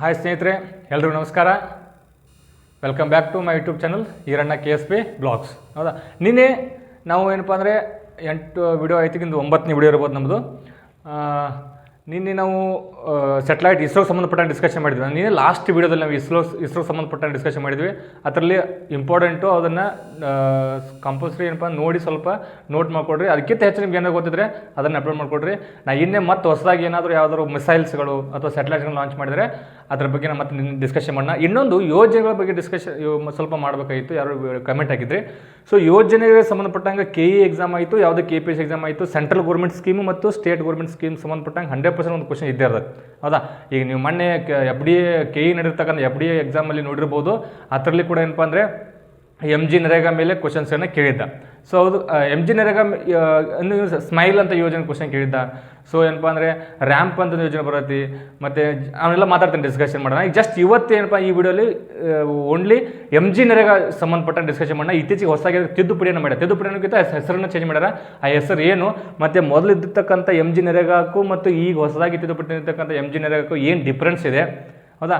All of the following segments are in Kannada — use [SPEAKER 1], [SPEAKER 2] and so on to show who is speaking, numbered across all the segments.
[SPEAKER 1] ಹಾಯ್ ಸ್ನೇಹಿತರೆ, ಎಲ್ರಿಗೂ ನಮಸ್ಕಾರ. Welcome back to my YouTube channel Eeranna K S P blogs ಹೌದಾ? ನಿನ್ನೆ ನಾವು ಏನಪ್ಪ ಅಂದರೆ ಎಂಟು ವಿಡಿಯೋ ಆಯ್ತಿಗಿಂದು ಒಂಬತ್ತನೇ ವಿಡಿಯೋ ಇರ್ಬೋದು ನಮ್ಮದು ನಿನ್ನೆ ನಾವು ಸೆಟಲೈಟ್ ಇಸ್ರೋ ಸಂಬಂಧಪಟ್ಟ ಡಿಸ್ಕಷನ್ ಮಾಡಿದ್ವಿ. ನಿನ್ನೆ ಲಾಸ್ಟ್ ವಿಡಿಯೋದಲ್ಲಿ ನಾವು ಇಸ್ರೋ ಇಸ್ರೋ ಸಂಬಂಧಪಟ್ಟ ಡಿಸ್ಕಷನ್ ಮಾಡಿದ್ವಿ. ಅದರಲ್ಲಿ ಇಂಪಾರ್ಟೆಂಟು ಅದನ್ನು ಕಂಪಲ್ಸರಿ ಏನಪ್ಪ ನೋಡಿ ಸ್ವಲ್ಪ ನೋಟ್ ಮಾಡಿಕೊಡ್ರಿ. ಅದಕ್ಕಿಂತ ಹೆಚ್ಚು ನಿಮ್ಗೆ ಏನಾದ್ರು ಗೊತ್ತಿದ್ರೆ ಅದನ್ನು ಅಪ್ಲೋಡ್ ಮಾಡಿಕೊಡ್ರಿ. ನಾ ಇನ್ನೇ ಮತ್ತೆ ಹೊಸದಾಗಿ ಏನಾದರೂ ಯಾವ್ದಾದ್ರು ಮಿಸೈಲ್ಸ್ಗಳು ಅಥವಾ ಸ್ಯಾಟಲೈಟ್ಸ್ಗಳು ಲಾಂಚ್ ಮಾಡಿದರೆ ಅದ್ರ ಬಗ್ಗೆ ನಾನು ಮತ್ತೆ ಡಿಸ್ಕಷನ್ ಮಾಡೋಣ. ಇನ್ನೊಂದು ಯೋಜನೆಗಳ ಬಗ್ಗೆ ಡಿಸ್ಕಷನ್ ಸ್ವಲ್ಪ ಮಾಡಬೇಕಾಗಿತ್ತು. ಯಾರು ಕಮೆಂಟ್ ಆಗಿದ್ರೆ ಸೊ ಯೋಜನೆಗೆ ಸಂಬಂಧಪಟ್ಟಂಗೆ ಕೆ ಇ ಎಕ್ಸಾಮ್ ಆಯಿತು, ಯಾವುದೇ ಕೆ ಪಿ ಎಸ್ ಎಕ್ಸಾಮ್ ಆಯಿತು ಸೆಂಟ್ರಲ್ ಗೌರ್ಮೆಂಟ್ ಸ್ಕೀಮು ಮತ್ತು ಸ್ಟೇಟ್ ಗೌರ್ಮೆಂಟ್ ಸ್ಕೀಮ್ ಸಂಬಂಧಪಟ್ಟಂಗೆ ಹಂಡ್ರೆಡ್ ಪರ್ಸೆಂಟ್ ಒಂದು ಕ್ವಶನ್ ಇದ್ದೇ ಇರ್ತದೆ. ಹೌದಾ? ಈಗ ನೀವು ಮೊನ್ನೆ F D A K E ನಡೆರ್ತಕ್ಕಂಥ F D A ಎಕ್ಸಾಮಲ್ಲಿ ನೋಡಿರ್ಬೋದು. ಅದರಲ್ಲಿ ಕೂಡ ಏನಪ್ಪ ಅಂದರೆ ಎಂ ಜಿ ನರೇಗಾ ಮೇಲೆ ಕ್ವಶನ್ಸನ್ನು ಕೇಳಿದ್ದ. ಸೊ ಅದು ಎಂ ಜಿ ನರೇಗಾ ಸ್ಮೈಲ್ ಅಂತ ಯೋಜನೆ ಕ್ವಶನ್ ಕೇಳಿದ್ದ. ಸೊ ಏನಪ್ಪ ಅಂದರೆ ರ್ಯಾಂಪ್ ಅಂತ ಯೋಜನೆ ಬರತ್ತಿ. ಮತ್ತು ಅವನ್ನೆಲ್ಲ ಮಾತಾಡ್ತೀನಿ ಡಿಸ್ಕಷನ್ ಮಾಡೋಣ. ಈಗ ಜಸ್ಟ್ ಇವತ್ತು ಏನಪ್ಪ ಈ ವಿಡಿಯೋಲಿ ಓನ್ಲಿ ಎಂ ಜಿ ನರೇಗಾ ಸಂಬಂಧಪಟ್ಟ ಡಿಸ್ಕಷನ್ ಮಾಡೋಣ. ಇತ್ತೀಚೆಗೆ ಹೊಸದಾಗಿ ತಿದ್ದುಪಡಿಯನ್ನು ಮಾಡ್ಯಾರ. ಅನ್ನೋಕ್ಕಿಂತ ಹೆಸರನ್ನು ಚೇಂಜ್ ಮಾಡ್ಯಾರ. ಆ ಹೆಸರು ಏನು? ಮತ್ತು ಮೊದಲು ಇದ್ದಿರ್ತಕ್ಕಂಥ ಎಂ ಜಿ ನರೇಗಾಕ್ಕೂ ಮತ್ತು ಈಗ ಹೊಸದಾಗಿ ತಿದ್ದುಪಡಿ ಇರ್ತಕ್ಕಂಥ ಎಂ ಜಿ ನರೇಗಾಕ್ಕೂ ಏನು ಡಿಫ್ರೆನ್ಸ್ ಇದೆ? ಹೌದಾ?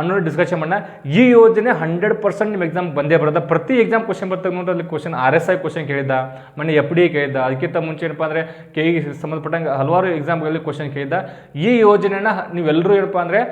[SPEAKER 1] ಅನ್ನೋ ಡಿಸ್ಕಷನ್ ಮಾಡೋಣ ಈ ಯೋಜನೆ ಹಂಡ್ರೆಡ್ ಪರ್ಸೆಂಟ್ ನಿಮ್ಮ ಎಕ್ಸಾಮ್ ಬಂದೇ ಬರೋದ. ಪ್ರತಿ exam question ಬರ್ತಕ್ಕಂಥಲ್ಲಿ question R S I question ಕೇಳಿದ್ದ ಮನೆ ಎಫ್ ಡಿ ಕೇಳಿದ್ದ, ಅದಕ್ಕಿಂತ ಮುಂಚೆ ಏನಪ್ಪ ಅಂದರೆ ಕೆ ಇ ಸಂಬಂಧಪಟ್ಟಂಗೆ ಹಲವಾರು ಎಕ್ಸಾಮ್ಗಳಲ್ಲಿ ಕ್ವಶನ್ ಕೇಳಿದ್ದ. ಈ ಯೋಜನೆನ ನೀವೆಲ್ಲರೂ ಏನಪ್ಪ ಅಂದರೆ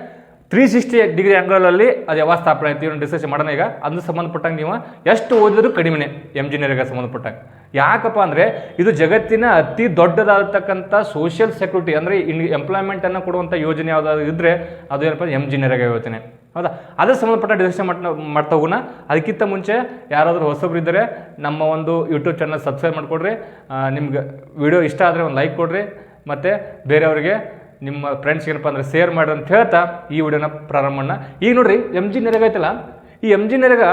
[SPEAKER 1] ತ್ರೀ ಸಿಕ್ಸ್ಟಿ ಡಿಗ್ರಿ ಆ್ಯಂಗಲಲ್ಲಿ ಅದು ಯಾವಾಗ ಸ್ಥಾಪನೆ ಆಯ್ತು? ಡಿಸ್ಕಷನ್ ಮಾಡೋಣ ಈಗ. ಅದು ಸಂಬಂಧಪಟ್ಟಂಗೆ ನೀವು ಎಷ್ಟು ಓದಿದ್ರು ಕಡಿಮೆನೆ ಎಂಜಿನಿಯರಿಗೆ ಸಂಬಂಧಪಟ್ಟಂಗೆ ಯಾಕಪ್ಪ ಅಂದರೆ ಇದು ಜಗತ್ತಿನ ಅತಿ ದೊಡ್ಡದಾಗತಕ್ಕಂಥ ಸೋಷಿಯಲ್ ಸೆಕ್ಯೂರಿಟಿ ಅಂದರೆ ಇನ್ ಎಂಪ್ಲಾಯ್ಮೆಂಟನ್ನು ಕೊಡುವಂಥ ಯೋಜನೆ ಯಾವುದಾದ್ರು ಇದ್ದರೆ ಅದು ಏನಪ್ಪ ನರೇಗಾ ಯೋಜನೆ ಹೌದಾ? ಅದಕ್ಕೆ ಸಂಬಂಧಪಟ್ಟ ಡಿಸ್ಕಷನ್ ಮಾಡ್ತಾ ಮಾಡ್ತಾ ಹೋಗೋಣ. ಅದಕ್ಕಿಂತ ಮುಂಚೆ ಯಾರಾದರೂ ಹೊಸಬ್ರು ಇದ್ದರೆ ನಮ್ಮ ಒಂದು ಯೂಟ್ಯೂಬ್ ಚಾನಲ್ ಸಬ್ಸ್ಕ್ರೈಬ್ ಮಾಡಿಕೊಡ್ರಿ. ನಿಮ್ಗೆ ವಿಡಿಯೋ ಇಷ್ಟ ಆದರೆ ಒಂದು ಲೈಕ್ ಕೊಡ್ರಿ. ಮತ್ತು ಬೇರೆಯವರಿಗೆ ನಿಮ್ಮ ಫ್ರೆಂಡ್ಸ್ ಏನಪ್ಪ ಅಂದರೆ ಶೇರ್ ಮಾಡಿ ಅಂತ ಹೇಳ್ತಾ ಈ ವಿಡಿಯೋನ ಪ್ರಾರಂಭ ಮಾಡೋಣ. ಈಗ ನೋಡ್ರಿ ಎಂ ಜಿ ನೆರಗೈತಲ್ಲ ಈ ಎಂ ಜಿ ನೆರೆಗ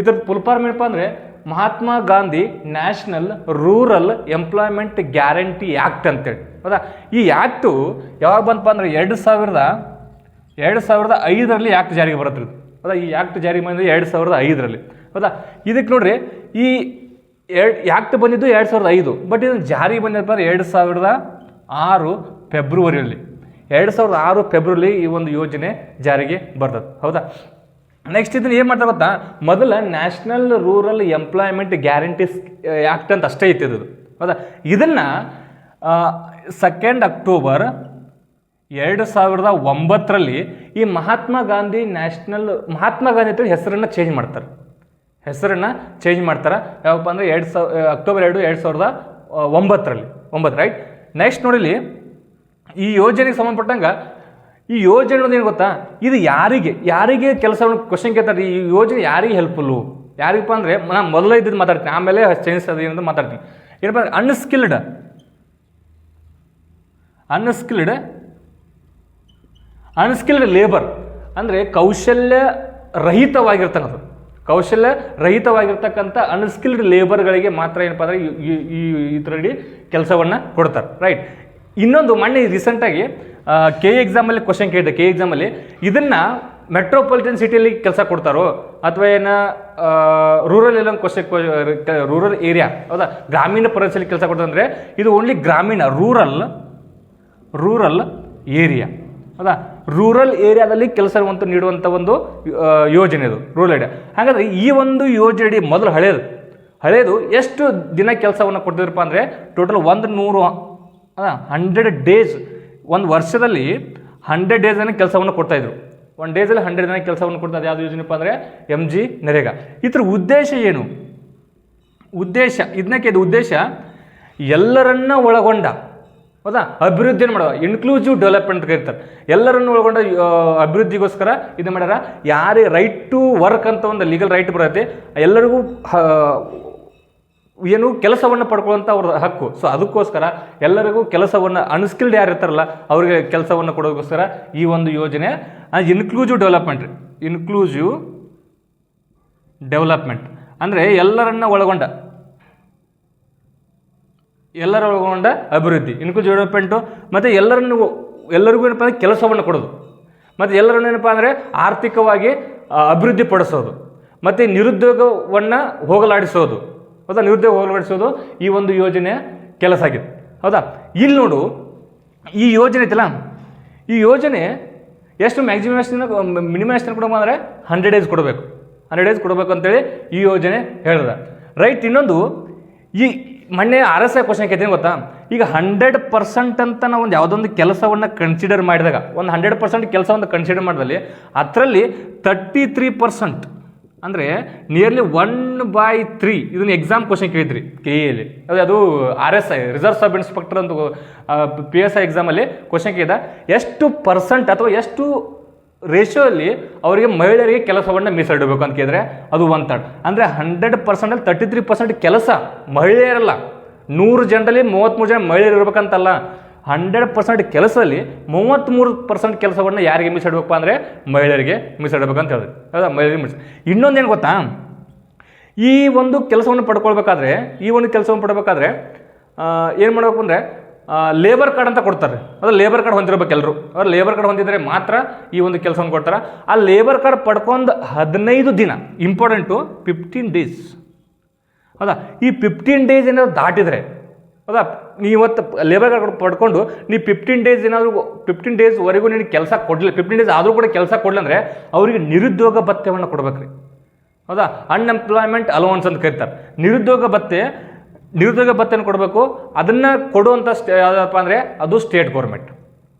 [SPEAKER 1] ಇದ್ರ ಫುಲ್ ಏನಪ್ಪ ಅಂದರೆ Mahatma Gandhi national rural employment guarantee act ಅಂತೇಳಿ. ಹೌದಾ? ಈ ಆ್ಯಕ್ಟು ಯಾವಾಗ ಬಂತಪ್ಪ ಅಂದರೆ ಎರಡು ಸಾವಿರದ ಎರಡು ಸಾವಿರದ ಐದರಲ್ಲಿ ಆ್ಯಕ್ಟ್ ಜಾರಿಗೆ ಬರುತ್ತೆ. ಹೌದಾ? ಈ ಆ್ಯಕ್ಟ್ ಜಾರಿಗೆ ಬಂದಿದ್ದು ಎರಡು ಸಾವಿರದ ಐದರಲ್ಲಿ. ಹೌದಾ? ಇದಕ್ಕೆ ನೋಡ್ರಿ, ಈ ಎರಡು ಆ್ಯಕ್ಟ್ ಬಂದಿದ್ದು ಎರಡು ಸಾವಿರದ ಐದು, ಬಟ್ ಇದನ್ನು ಜಾರಿಗೆ ಬಂದಿದ್ದಪ್ಪ ಅಂದ್ರೆ ಎರಡು ಸಾವಿರದ ಆರು ಫೆಬ್ರವರಿಯಲ್ಲಿ. ಎರಡು ಸಾವಿರದ ಆರು ಫೆಬ್ರವರಿ ಈ ಒಂದು ಯೋಜನೆ ಜಾರಿಗೆ ಬರ್ತದೆ. ಹೌದಾ? ನೆಕ್ಸ್ಟ್ ಇದನ್ನ ಏನು ಮಾಡ್ತಾರೆ ಗೊತ್ತಾ? ಮೊದಲ national rural employment guarantee act ಅಂತ ಅಷ್ಟೇ ಇತ್ತು ಇದು ಹೌದಾ ಇದನ್ನು ಸೆಕೆಂಡ್ ಅಕ್ಟೋಬರ್ ಎರಡು ಸಾವಿರದ ಒಂಬತ್ತರಲ್ಲಿ ಈ ಮಹಾತ್ಮ ಗಾಂಧಿ ನ್ಯಾಷನಲ್ ಮಹಾತ್ಮ ಗಾಂಧಿ ಅಂತ ಹೆಸರನ್ನು ಚೇಂಜ್ ಮಾಡ್ತಾರೆ. ಹೆಸರನ್ನು ಚೇಂಜ್ ಮಾಡ್ತಾರೆ? ಯಾವಪ್ಪ ಅಂದರೆ ಎರಡು ಸಾವಿರ ಅಕ್ಟೋಬರ್ ಎರಡು ಎರಡು ಸಾವಿರದ ಒಂಬತ್ತರಲ್ಲಿ. ಒಂಬತ್ತು ರೈಟ್ ನೆಕ್ಸ್ಟ್ ನೋಡಿಲಿ ಈ ಯೋಜನೆಗೆ ಸಂಬಂಧಪಟ್ಟಂಗೆ ಈ ಯೋಜನೆ ಅನ್ನೋದು ಏನು ಗೊತ್ತಾ? ಇದು ಯಾರಿಗೆ? ಯಾರಿಗೆ ಕೆಲಸವನ್ನು ಕ್ವಶನ್ ಕೇಳ್ತಾರೆ? ಈ ಯೋಜನೆ ಯಾರಿಗೆ ಹೆಲ್ಪ್ಫುಲ್ಲು ಯಾರಿಗಪ್ಪ ಅಂದರೆ ನಾನು ಮೊದಲೇ ಇದ್ದಿದ್ದು ಮಾತಾಡ್ತೀನಿ, ಆಮೇಲೆ ಚೇಂಜ್ ಅದು ಏನಂತ ಮಾತಾಡ್ತೀನಿ. ಏನಪ್ಪ ಅಂದರೆ ಅನ್ಸ್ಕಿಲ್ಡ್ ಅನ್ಸ್ಕಿಲ್ಡ್ ಅನ್ಸ್ಕಿಲ್ಡ್ ಲೇಬರ್ ಅಂದರೆ ಕೌಶಲ್ಯ ರಹಿತವಾಗಿರ್ತಕ್ಕಂಥದ್ದು ಕೌಶಲ್ಯ ರಹಿತವಾಗಿರ್ತಕ್ಕಂಥ ಅನ್ಸ್ಕಿಲ್ಡ್ ಲೇಬರ್ಗಳಿಗೆ ಮಾತ್ರ ಏನಪ್ಪ ಅಂದರೆ, ಈ- ಇದರಲ್ಲಿ ಕೆಲಸವನ್ನು ಕೊಡ್ತಾರೆ. ರೈಟ್ ಇನ್ನೊಂದು ಮೊನ್ನೆ ರೀಸೆಂಟಾಗಿ ಕೆ ಎಕ್ಸಾಮಲ್ಲಿ ಕ್ವಶನ್ ಕೇಳಿದೆ. ಕೆ ಎಕ್ಸಾಮಲ್ಲಿ ಇದನ್ನು ಮೆಟ್ರೋಪಾಲಿಟನ್ ಸಿಟಿಯಲ್ಲಿ ಕೆಲಸ ಕೊಡ್ತಾರೋ? ಅಥವಾ ಏನ ರೂರಲ್ ಎಲ್ಲ ಕ್ವಶನ್ ರೂರಲ್ ಏರಿಯಾ ಹೌದಾ? ಗ್ರಾಮೀಣ ಪ್ರದೇಶದಲ್ಲಿ ಕೆಲಸ ಕೊಡ್ತಾರೆ ಅಂದರೆ ಇದು ಓನ್ಲಿ ಗ್ರಾಮೀಣ ರೂರಲ್ ರೂರಲ್ ಏರಿಯಾ ಹೌದಾ? ರೂರಲ್ ಏರಿಯಾದಲ್ಲಿ ಕೆಲಸವಂತ ನೀಡುವಂಥ ಒಂದು ಯೋಜನೆ ಇದು ರೂರಲ್ ಏರಿಯಾ ಹಾಗಾದ್ರೆ ಈ ಒಂದು ಯೋಜನೆ ಮೊದಲು ಹಳೆಯದು ಹಳೆಯದು ಎಷ್ಟು ದಿನ ಕೆಲಸವನ್ನು ಕೊಡ್ತಿದ್ರಪ್ಪ ಅಂದರೆ ಟೋಟಲ್ ಒಂದು ನೂರು ಹಂಡ್ರೆಡ್ ಡೇಸ್ ಒಂದು ವರ್ಷದಲ್ಲಿ ಹಂಡ್ರೆಡ್ ಡೇಸನ್ನು ಕೆಲಸವನ್ನು ಕೊಡ್ತಾಯಿದ್ರು ಒನ್ ಡೇಸಲ್ಲಿ ಹಂಡ್ರೆಡ್ ದಿನ ಕೆಲಸವನ್ನು ಕೊಡ್ತಾ ಯಾವುದು ಯೋಜನೆಪ್ಪ ಅಂದರೆ ಎಂ ಜಿ ನರೇಗಾ. ಇದ್ರ ಉದ್ದೇಶ ಏನು? ಉದ್ದೇಶ ಇದನ್ನಕ್ಕೆ ಇದು ಉದ್ದೇಶ? ಎಲ್ಲರನ್ನ ಒಳಗೊಂಡ, ಹೌದಾ? ಅಭಿವೃದ್ಧಿಯನ್ನು ಮಾಡುವ ಇನ್ಕ್ಲೂಸಿವ್ ಡೆವಲಪ್ಮೆಂಟ್ ಕರೀತಾರೆ ಎಲ್ಲರನ್ನು ಒಳಗೊಂಡ ಅಭಿವೃದ್ಧಿಗೋಸ್ಕರ ಇದು ಮಾಡ್ಯಾರ? ಯಾರೇ ರೈಟ್ ಟು ವರ್ಕ್ ಅಂತ ಒಂದು ಲೀಗಲ್ ರೈಟ್ ಬರುತ್ತೆ, ಎಲ್ಲರಿಗೂ ಏನು ಕೆಲಸವನ್ನು ಪಡ್ಕೊಳ್ಳುವಂಥ ಅವ್ರ ಹಕ್ಕು. ಸೊ ಅದಕ್ಕೋಸ್ಕರ ಎಲ್ಲರಿಗೂ ಕೆಲಸವನ್ನು ಅನ್ಸ್ಕಿಲ್ಡ್ ಯಾರು ಇರ್ತಾರಲ್ಲ, ಅವರಿಗೆ ಕೆಲಸವನ್ನು ಕೊಡೋದಕ್ಕೋಸ್ಕರ ಈ ಒಂದು ಯೋಜನೆ ಇನ್ಕ್ಲೂಸಿವ್ ಡೆವಲಪ್ಮೆಂಟ್ ಇನ್ಕ್ಲೂಸಿವ್ ಡೆವಲಪ್ಮೆಂಟ್ ಅಂದರೆ ಎಲ್ಲರನ್ನ ಒಳಗೊಂಡ, ಎಲ್ಲರ ಒಳಗೊಂಡ ಅಭಿವೃದ್ಧಿ. ಇನ್ಕ್ಲೂಸಿವ್ ಡೆವಲಪ್ಮೆಂಟು ಮತ್ತು ಎಲ್ಲರನ್ನು ಎಲ್ಲರಿಗೂ ಏನಪ್ಪ ಅಂದರೆ ಕೆಲಸವನ್ನು ಕೊಡೋದು. ಮತ್ತು ಎಲ್ಲರನ್ನು ಏನಪ್ಪ ಅಂದರೆ ಆರ್ಥಿಕವಾಗಿ ಅಭಿವೃದ್ಧಿಪಡಿಸೋದು ಅಭಿವೃದ್ಧಿ ಪಡಿಸೋದು. ಮತ್ತು ನಿರುದ್ಯೋಗವನ್ನು ಹೋಗಲಾಡಿಸೋದು. ಹೌದಾ? ನಿರುದ್ಯೋಗ ಹೋಗಲಾಡಿಸೋದು ಈ ಒಂದು ಯೋಜನೆ ಕೆಲಸ ಆಗಿದೆ ಹೌದಾ? ಇಲ್ಲಿ ನೋಡು, ಈ ಯೋಜನೆ ಐತಲ್ಲ? ಈ ಯೋಜನೆ ಎಷ್ಟು ಮ್ಯಾಕ್ಸಿಮಮ್ ಎಷ್ಟು ಮಿನಿಮಮ್ ಎಷ್ಟು ಕೊಡಬೇಕು ಅಂದರೆ ಹಂಡ್ರೆಡ್ ಡೇಸ್ ಕೊಡಬೇಕು. ಹಂಡ್ರೆಡ್ ಡೇಸ್ ಕೊಡಬೇಕು ಅಂತೇಳಿ ಈ ಯೋಜನೆ ಹೇಳಿದೆ. ರೈಟ್ ಇನ್ನೊಂದು, ಈ ಮೊನ್ನೆ ಆರ್ ಎಸ್ ಐ ಕ್ವಶನ್ ಕೇಳ್ತೀನಿ ಗೊತ್ತಾ? ಈಗ ಹಂಡ್ರೆಡ್ ಪರ್ಸೆಂಟ್ ಅಂತ ನಾವು ಒಂದು ಯಾವುದೊಂದು ಕೆಲಸವನ್ನು ಕನ್ಸಿಡರ್ ಮಾಡಿದಾಗ, ಒಂದು ಹಂಡ್ರೆಡ್ ಪರ್ಸೆಂಟ್ ಕೆಲಸವನ್ನು ಕನ್ಸಿಡರ್ ಮಾಡಿದಲ್ಲಿ, ಅದರಲ್ಲಿ ತರ್ಟಿ ತ್ರೀ ಪರ್ಸೆಂಟ್ ಅಂದರೆ ನಿಯರ್ಲಿ ಒನ್ ಬೈ ತ್ರೀ ಇದನ್ನ ಎಕ್ಸಾಮ್ ಕ್ವಶನ್ ಕೇಳಿದ್ರಿ. ಕೆ ಎಲ್ಲಿ ಅದು ಅದು R S I reserve sub inspector ಅಂತ ಪಿ ಎಸ್ ಐ ಎಕ್ಸಾಮಲ್ಲಿ ಕ್ವಶನ್ ಕೇಳಿದ. ಎಷ್ಟು ಪರ್ಸೆಂಟ್ ಅಥವಾ ಎಷ್ಟು ರೇಷಿಯೋ ಅಲ್ಲಿ ಅವರಿಗೆ ಮಹಿಳೆಯರಿಗೆ ಕೆಲಸವನ್ನು ಮೀಸಲಿಡಬೇಕು ಅಂತ ಕೇಳಿದ್ರೆ ಅದು ಒನ್ ಥರ್ಡ್ ಅಂದರೆ ಹಂಡ್ರೆಡ್ ಪರ್ಸೆಂಟಲ್ಲಿ ತರ್ಟಿ ತ್ರೀ ಪರ್ಸೆಂಟ್ ಕೆಲಸ ಮಹಿಳೆಯರಲ್ಲ. ನೂರು ಜನರಲ್ಲಿ ಮೂವತ್ತ್ಮೂರು ಜನ ಮಹಿಳೆಯರು ಇರ್ಬೇಕಂತಲ್ಲ. ಹಂಡ್ರೆಡ್ ಪರ್ಸೆಂಟ್ ಕೆಲಸದಲ್ಲಿ ಮೂವತ್ತ್ಮೂರು ಪರ್ಸೆಂಟ್ ಕೆಲಸವನ್ನು ಯಾರಿಗೆ ಮೀಸಲಿಡಬೇಕಪ್ಪ ಅಂದರೆ ಮಹಿಳೆಯರಿಗೆ ಮೀಸಲಿಡಬೇಕು ಅಂತ ಹೇಳಿದ್ರು ಹೌದಾ? ಮಹಿಳೆಯರಿಗೆ ಮೀಸಲು ಇನ್ನೊಂದೇನು ಗೊತ್ತಾ? ಈ ಒಂದು ಕೆಲಸವನ್ನು ಪಡ್ಕೊಳ್ಬೇಕಾದ್ರೆ, ಈ ಒಂದು ಕೆಲಸವನ್ನು ಪಡ್ಬೇಕಾದ್ರೆ ಏನು ಮಾಡಬೇಕು ಅಂದರೆ ಲೇಬರ್ ಕಾರ್ಡ್ ಅಂತ ಕೊಡ್ತಾರೆ. ಅದು ಲೇಬರ್ ಕಾರ್ಡ್ ಹೊಂದಿರ್ಬೇಕು ಎಲ್ಲರೂ ಅವ್ರು ಲೇಬರ್ ಕಾರ್ಡ್ ಹೊಂದಿದ್ರೆ ಮಾತ್ರ ಈ ಒಂದು ಕೆಲಸವನ್ನು ಕೊಡ್ತಾರೆ. ಆ ಲೇಬರ್ ಕಾರ್ಡ್ ಪಡ್ಕೊಂಡು ಹದಿನೈದು ದಿನ ಇಂಪಾರ್ಟೆಂಟು ಫಿಫ್ಟೀನ್ ಡೇಸ್ ಹೌದಾ? ಈ ಫಿಫ್ಟೀನ್ ಡೇಸ್ ಏನಾದ್ರು ದಾಟಿದರೆ ಹೌದಾ? ನೀ ಇವತ್ತು ಲೇಬರ್ ಕಾರ್ಡ್ ಪಡ್ಕೊಂಡು ನೀ ಫಿಫ್ಟೀನ್ ಡೇಸ್ ಏನಾದರೂ ಫಿಫ್ಟೀನ್ ಡೇಸ್ವರೆಗೂ ನಿನಗೆ ಕೆಲಸ ಕೊಡಲಿ ಫಿಫ್ಟೀನ್ ಡೇಸ್ ಆದರೂ ಕೂಡ ಕೆಲಸ ಕೊಡಲಿ ಅಂದರೆ ಅವರಿಗೆ ನಿರುದ್ಯೋಗ ಭತ್ಯವನ್ನು ಕೊಡ್ಬೇಕ್ರಿ. ಹೌದಾ? ಅನ್ಎಂಪ್ಲಾಯ್ಮೆಂಟ್ ಅಲೋನ್ಸ್ ಅಂತ ಕರೀತಾರೆ. ನಿರುದ್ಯೋಗ ಭತ್ಯೆ, ನಿರುದ್ಯೋಗ ಭತ್ಯೆನ ಕೊಡಬೇಕು. ಅದನ್ನು ಕೊಡುವಂಥ ಸ್ಟೇ ಯಾವುದಪ್ಪ ಅಂದರೆ ಅದು ಸ್ಟೇಟ್ ಗೌರ್ಮೆಂಟ್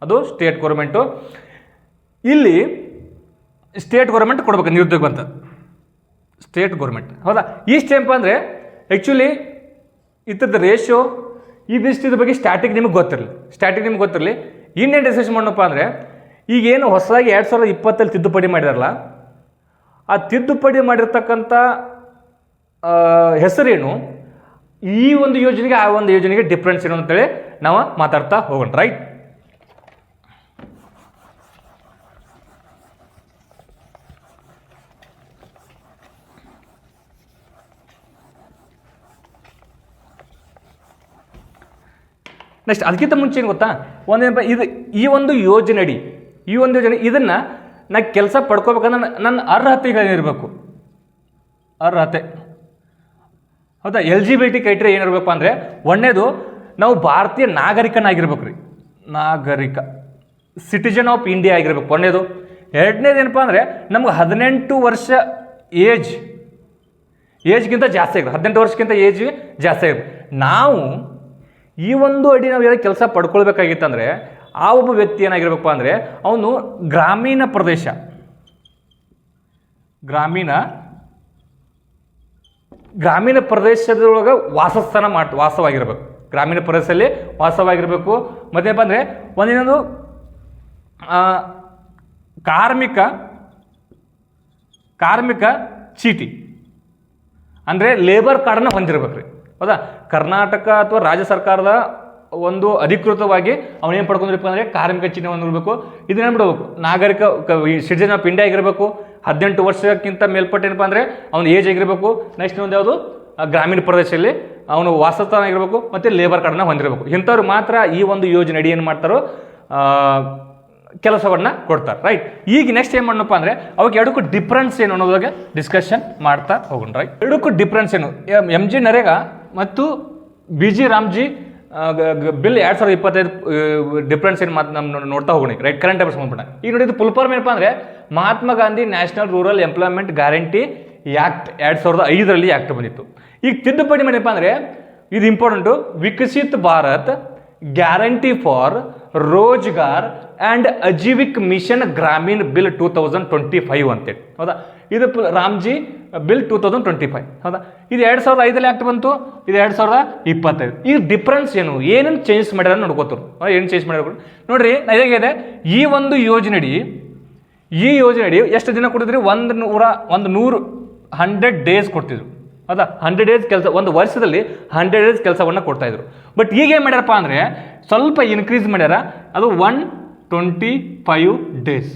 [SPEAKER 1] ಅದು ಸ್ಟೇಟ್ ಗೌರ್ಮೆಂಟು ಇಲ್ಲಿ ಸ್ಟೇಟ್ ಗೌರ್ಮೆಂಟ್ ಕೊಡಬೇಕು ನಿರುದ್ಯೋಗ ಅಂತ. ಸ್ಟೇಟ್ ಗೌರ್ಮೆಂಟ್ ಹೌದಾ? ಈ ಏನಪ್ಪ ಅಂದರೆ ಆ್ಯಕ್ಚುಲಿ ಇತ್ತದ ರೇಷಿಯೋ ಇದಿಷ್ಟು ಇದ್ರ ಬಗ್ಗೆ ಸ್ಟ್ಯಾಟಿಕ್ ನಿಮಗೆ ಗೊತ್ತಿರಲಿ. ಸ್ಟ್ಯಾಟಿಕ್ ನಿಮ್ಗೆ ಗೊತ್ತಿರಲಿ. ಇನ್ನೇನು ಡಿಸಿಷನ್ ಮಾಡಪ್ಪ ಅಂದರೆ, ಈಗೇನು ಹೊಸದಾಗಿ ಎರಡು ಸಾವಿರದ ಇಪ್ಪತ್ತಲ್ಲಿ ತಿದ್ದುಪಡಿ ಮಾಡಿದಾರಲ್ಲ, ಆ ತಿದ್ದುಪಡಿ ಮಾಡಿರ್ತಕ್ಕಂಥ ಹೆಸರೇನು? ಈ ಒಂದು ಯೋಜನೆಗೆ ಆ ಒಂದು ಯೋಜನೆಗೆ ಡಿಫ್ರೆನ್ಸ್ ಏನು ಅಂತೇಳಿ ನಾವು ಮಾತಾಡ್ತಾ ಹೋಗೋಣ ರೈಟ್ ನೆಕ್ಸ್ಟ್ ಅದಕ್ಕಿಂತ ಮುಂಚೆ ಏನು ಗೊತ್ತಾ? ಒಂದೇನಪ್ಪ ಇದು ಈ ಒಂದು ಯೋಜನೆ ಅಡಿ ಈ ಒಂದು ಯೋಜನೆ, ಇದನ್ನು ನಾ ಕೆಲಸ ಪಡ್ಕೋಬೇಕಂದ್ರೆ ನನ್ನ- ಅರ್ಹತೆಗಳೇನಿರಬೇಕು ಅರ್ಹತೆ. ಹೌದಾ? L G B T criteria ಏನಿರಬೇಕು ಅಂದರೆ ಒಂದನೇದು ನಾವು ಭಾರತೀಯ ನಾಗರಿಕನಾಗಿರ್ಬೇಕು ರೀ ನಾಗರಿಕ. ಸಿಟಿಜನ್ ಆಫ್ ಇಂಡಿಯಾ ಆಗಿರ್ಬೇಕು ಒಂದನೇದು ಎರಡನೇದು ಏನಪ್ಪ ಅಂದರೆ, ನಮ್ಗೆ ಹದಿನೆಂಟು ವರ್ಷ ಏಜ್. ಏಜ್ಗಿಂತ ಜಾಸ್ತಿ ಆಗಿದೆ ಹದಿನೆಂಟು ವರ್ಷಕ್ಕಿಂತ ಏಜ್ ಜಾಸ್ತಿ ಆಗಿದೆ ನಾವು ಈ ಒಂದು ಅಡಿ ನಾವು ಏನಾದ್ರು ಕೆಲಸ ಪಡ್ಕೊಳ್ಬೇಕಾಗಿತ್ತಂದ್ರೆ, ಆ ಒಬ್ಬ ವ್ಯಕ್ತಿ ಏನಾಗಿರ್ಬೇಕಪ್ಪ ಅಂದರೆ, ಅವನು ಗ್ರಾಮೀಣ ಪ್ರದೇಶ. ಗ್ರಾಮೀಣ ಗ್ರಾಮೀಣ ಪ್ರದೇಶದೊಳಗೆ ವಾಸಸ್ಥಾನ ಮಾಡ್, ವಾಸವಾಗಿರ್ಬೇಕು. ಗ್ರಾಮೀಣ ಪ್ರದೇಶದಲ್ಲಿ ವಾಸವಾಗಿರಬೇಕು. ಮತ್ತೇನಪ್ಪ ಅಂದರೆ, ಒಂದೇನೊಂದು ಕಾರ್ಮಿಕ ಕಾರ್ಮಿಕ ಚೀಟಿ. ಅಂದರೆ ಲೇಬರ್ ಕಾರ್ಡನ್ನು ಹೊಂದಿರ್ಬೇಕು ರೀ ಹೌದಾ? ಕರ್ನಾಟಕ ಅಥವಾ ರಾಜ್ಯ ಸರ್ಕಾರದ ಒಂದು ಅಧಿಕೃತವಾಗಿ ಅವನೇನು ಪಡ್ಕೊಂಡಿರಪ್ಪ ಅಂದರೆ ಕಾರ್ಮಿಕ ಚಿಹ್ನವನ್ನು ಇರಬೇಕು ಇದನ್ನೇನು ಬಿಡಬೇಕು ನಾಗರಿಕ ಸಿಟಿಜನ್ ಆಫ್ ಇಂಡಿಯಾ ಆಗಿರಬೇಕು. ಹದಿನೆಂಟು ವರ್ಷಕ್ಕಿಂತ ಮೇಲ್ಪಟ್ಟ ಏನಪ್ಪ ಅಂದರೆ ಅವನ ಏಜ್ ಆಗಿರಬೇಕು. ನೆಕ್ಸ್ಟ್ ಒಂದು ಯಾವುದು? ಗ್ರಾಮೀಣ ಪ್ರದೇಶದಲ್ಲಿ ಅವನು ವಾಸಸ್ಥಾನ ಆಗಿರಬೇಕು ಮತ್ತು ಲೇಬರ್ ಕಾರ್ಡನ್ನ ಹೊಂದಿರಬೇಕು. ಇಂಥವ್ರು ಮಾತ್ರ ಈ ಒಂದು ಯೋಜನೆ ಅಡಿ ಏನು ಮಾಡ್ತಾರೋ ಕೆಲಸವನ್ನು ಕೊಡ್ತಾರೆ. ರೈಟ್ ಈಗ ನೆಕ್ಸ್ಟ್ ಏನು ಮಾಡಪ್ಪ ಅಂದರೆ ಅವಾಗ ಎರಡಕ್ಕೂ ಡಿಫ್ರೆನ್ಸ್ ಏನು ಅನ್ನೋದಾಗ ಡಿಸ್ಕಷನ್ ಮಾಡ್ತಾ ಹೋಗೋಣ. ರೈಟ್ ಎರಡಕ್ಕೂ ಡಿಫ್ರೆನ್ಸ್ ಏನು? ಎಂ ಜಿ ನರೇಗಾ ಮತ್ತು ಬಿ ಜಿ ರಾಮ್ಜಿ ಬಿಲ್ ಎರಡು ಸಾವಿರದ ಇಪ್ಪತ್ತೈದು ಡಿಫ್ರೆನ್ಸ್ ಏನು ಮಾತು ನಮ್ಮ ನೋಡ್ತಾ ಹೋಗೋಣ ರೈಟ್ ಕರೆಂಟ್ ಅಫೇರ್ಸ್ ಬಂದ್ಬಿಟ್ಟ ಈಗ ಇದು ಫುಲ್ ಫಾರ್ಮ್ ಏನಪ್ಪ ಅಂದರೆ, Mahatma Gandhi national rural employment guarantee act ಎರಡು ಸಾವಿರದ ಐದರಲ್ಲಿ ಆ್ಯಕ್ಟ್ ಬಂದಿತ್ತು. ಈಗ ತಿದ್ದುಪಡಿ ಮಾಡಿಪ್ಪ ಅಂದರೆ, ಇದು important Viksit Bharat guarantee for Rozgar and Aajeevika mission Gramin bill two thousand twenty five ಅಂತೇಳಿ ಹೌದಾ? ಇದು Ramji bill two thousand twenty five ಹೌದಾ? ಇದು ಎರಡು ಸಾವಿರದ ಐದಲ್ಲಿ ಆ್ಯಕ್ಟ್ ಬಂತು? ಇದು ಎರಡು ಸಾವಿರದ ಇಪ್ಪತ್ತೈದು. ಈ ಡಿಫ್ರೆನ್ಸ್ ಏನು? ಏನೇನು ಚೇಂಜ್ ಮಾಡ್ಯಾರ ನೋಡ್ಕೋತಾರೆ ಏನು ಚೇಂಜ್ ಮಾಡ್ಯಾರ ನೋಡ್ರಿ ಇದೆ ಈ ಒಂದು ಯೋಜನೆ ಅಡಿ ಈ ಯೋಜನೆ ಅಡಿ ಎಷ್ಟು ದಿನ ಕೊಟ್ಟಿದ್ರಿ ಒಂದು ನೂರ, ಒಂದು ನೂರು ಹಂಡ್ರೆಡ್ ಡೇಸ್ ಕೊಡ್ತಿದ್ರು. ಹೌದಾ ಹಂಡ್ರೆಡ್ ಡೇಸ್ ಕೆಲಸ, ಒಂದು ವರ್ಷದಲ್ಲಿ ಹಂಡ್ರೆಡ್ ಡೇಸ್ ಕೆಲಸವನ್ನು ಕೊಡ್ತಾ ಇದ್ರು. ಬಟ್ ಈಗ ಏನು ಮಾಡ್ಯಾರಪ್ಪ ಅಂದರೆ ಸ್ವಲ್ಪ ಇನ್ಕ್ರೀಸ್ ಮಾಡ್ಯಾರ, ಅದು one twenty five days